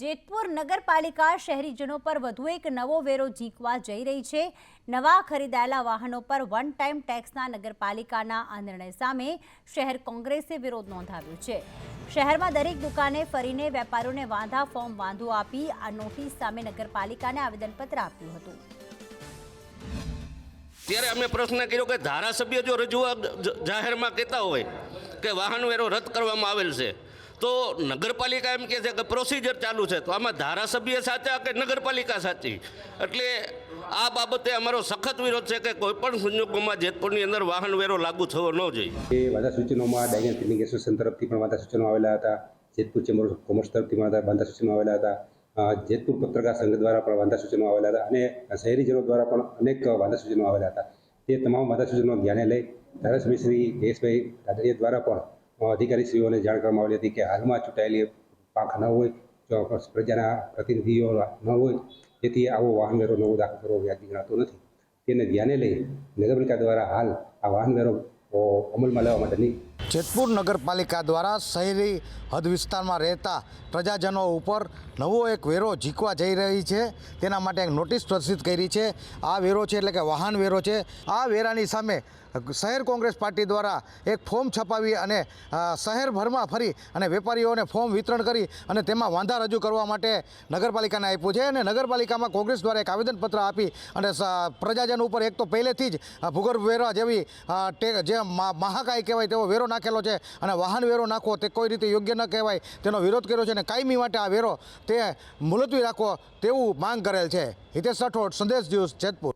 જેતપુર નગરપાલિકા શહેરીજનો પર વધુ એક નવો વેરો ઝીંકવા જઈ રહી છે. નવા ખરીદાયેલા વાહનો પર વન ટાઈમ ટેક્સના નગરપાલિકાના આ નિર્ણય સામે શહેર કોંગ્રેસે વિરોધ નોંધાવ્યો છે. શહેરમાં દરેક દુકાને ફરીને વેપારીઓને વાંધા ફોર્મ વાંધો આપી આ નોટિસ સામે નગરપાલિકાને આવેદનપત્ર આપ્યું હતું. ત્યારે અમે પ્રશ્ન કર્યો કે ધારાસભ્ય જો રજૂઆત જાહેરમાં કહેતા હોય કે વાહન વેરો રદ કરવામાં આવેલ છે તો નગરપાલિકા એમ કહે છે કે પ્રોસિજર ચાલુ છે. તો આમાં ધારાસભ્ય સાચા કે નગરપાલિકા સાચી? એટલે આ બાબતે અમારો સખત વિરોધ છે કે કોઈપણ સંજોગોમાં જેતપુરની અંદર વાહન વેરો લાગુ થવો ન જોઈએ. એ વાંધા સૂચનોમાં ડાયગન ક્લિનિક એસોસિએશન તરફથી પણ વાંધા સૂચનો આવેલા હતા. જેતપુર ચેમ્બર ઓફ કોમર્સ તરફથી પણ વાંધા સૂચનો આવેલા હતા. જેતપુર પત્રકાર સંઘ દ્વારા પણ વાંધા સૂચનો આવેલા હતા અને શહેરીજનો દ્વારા પણ અનેક વાંધા સૂચનો આવેલા હતા. તે તમામ વાંધા સૂચનો ધ્યાને લઈ ધારાસભ્ય શ્રી જયેશભાઈ રાદડિયા દ્વારા પણ અધિકારીશ્રીઓને જાણ કરવામાં આવેલી હતી કે હાલમાં ચૂંટાયેલી પાંખ ન હોય જો પ્રજાના પ્રતિનિધિઓ ન હોય, તેથી આવો વાહન વેરો નવો દાખલ કરવો વ્યાજબી ગણાતો નથી. તેને ધ્યાને લઈ નગરપાલિકા દ્વારા હાલ આ વાહન વેરો અમલમાં લેવા માટેની જેતપુર નગરપાલિકા દ્વારા શહેરી હદ વિસ્તારમાં રહેતા પ્રજાજનો ઉપર નવો એક વેરો ઝીકવા જઈ રહી છે. તેના માટે એક નોટિસ પ્રસિદ્ધ કરી છે. આ વેરો છે એટલે કે વાહન વેરો છે. આ વેરાની સામે શહેર કોંગ્રેસ પાર્ટી દ્વારા એક ફોર્મ છપાવી અને શહેરભરમાં ફરી અને વેપારીઓને ફોર્મ વિતરણ કરી અને તેમાં વાંધા રજૂ કરવા માટે નગરપાલિકાને આપ્યું છે અને નગરપાલિકામાં કોંગ્રેસ દ્વારા એક આવેદનપત્ર આપી અને પ્રજાજન ઉપર એક તો પહેલેથી જ ભૂગર્ભ વેરા જેવી જે મહાકાય કહેવાય તેવો વેરો નાખેલો છે અને વાહન વેરો નાખવો તે કોઈ રીતે યોગ્ય ન કહેવાય તેનો વિરોધ કર્યો છે અને કાયમી માટે આ વેરો તે મુલતવી રાખવો તેવું માંગ કરેલ છે. હિતેશ રાઠોડ, સંદેશ ન્યૂઝ જેતપુર.